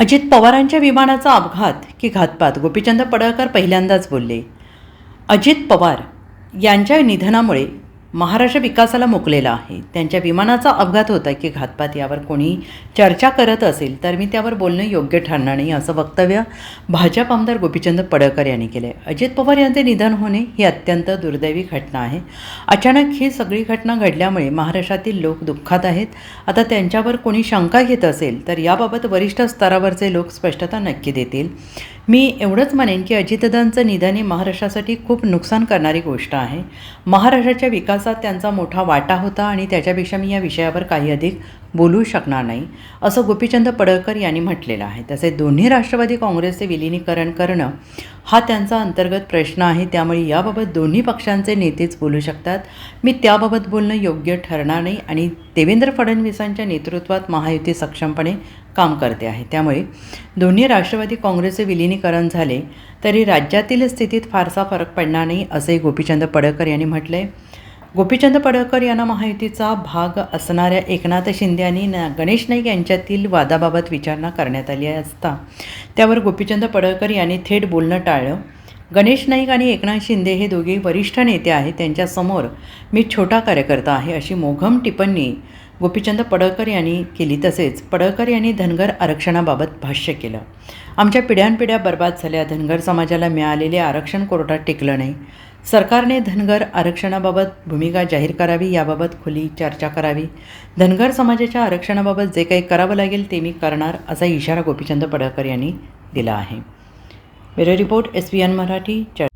अजित पवारांच्या विमानाचा अपघात की घातपात? गोपीचंद पडळकर पहिल्यांदाच बोलले. अजित पवार यांच्या निधनामुळे महाराष्ट्र विकासाला मुकलेला आहे. त्यांच्या विमानाचा अपघात होता की घातपात यावर कोणी चर्चा करत असेल तर मी त्यावर बोलणं योग्य ठरणार नाही असं वक्तव्य भाजप आमदार गोपीचंद पडळकर यांनी केलं आहे अजित पवार यांचे निधन होणे ही अत्यंत दुर्दैवी घटना आहे. अचानक ही सगळी घटना घडल्यामुळे महाराष्ट्रातील लोक दुःखात आहेत. आता त्यांच्यावर कोणी शंका घेत असेल तर याबाबत वरिष्ठ स्तरावरचे लोक स्पष्टता नक्की देतील. मी एवढंच म्हणेन की अजितदांचं निधन हे महाराष्ट्रासाठी खूप नुकसान करणारी गोष्ट आहे. महाराष्ट्राच्या विकासात त्यांचा मोठा वाटा होता आणि त्याच्यापेक्षा मी या विषयावर काही अधिक बोलू शकणार नाही असं गोपीचंद पडळकर यांनी म्हटलेलं आहे. तसे दोन्ही राष्ट्रवादी काँग्रेसचे विलिनीकरण करणं हा त्यांचा अंतर्गत प्रश्न आहे. त्यामुळे याबाबत दोन्ही पक्षांचे नेतेच बोलू शकतात. मी त्याबाबत बोलणं योग्य ठरणार नाही आणि देवेंद्र फडणवीसांच्या नेतृत्वात महायुती सक्षमपणे काम करते आहे. त्यामुळे दोन्ही राष्ट्रवादी काँग्रेसचे विलिनीकरण झाले तरी राज्यातील स्थितीत फारसा फरक पडणार नाही असे गोपीचंद पडळकर यांनी म्हटलं आहे गोपीचंद पडळकर यांना महायुतीचा भाग असणाऱ्या एकनाथ शिंदे आणि ना गणेश नाईक यांच्यातील वादाबाबत विचारणा करण्यात आली असता. त्यावर गोपीचंद पडळकर यांनी थेट बोलणं टाळलं. गणेश नाईक आणि एकनाथ शिंदे हे दोघे वरिष्ठ नेते आहेत. त्यांच्यासमोर मी छोटा कार्यकर्ता आहे अशी मोघम टिप्पणी गोपीचंद पडळकर यांनी केली. तसेच पडळकर यांनी धनगर आरक्षणाबाबत भाष्य केलं. आमच्या पिढ्यानपिढ्या बर्बाद झाल्या. धनगर समाजाला मिळालेले आरक्षण कोर्टात टिकलं नाही. सरकारने धनगर आरक्षणाबाबत भूमिका जाहीर करावी याबाबत खुली चर्चा करावी. धनगर समाजाच्या आरक्षणाबाबत जे काही करावं लागेल ते मी करणार असा इशारा गोपीचंद पडळकर यांनी दिला आहे. Bureau report S P N Marathi चर्चा.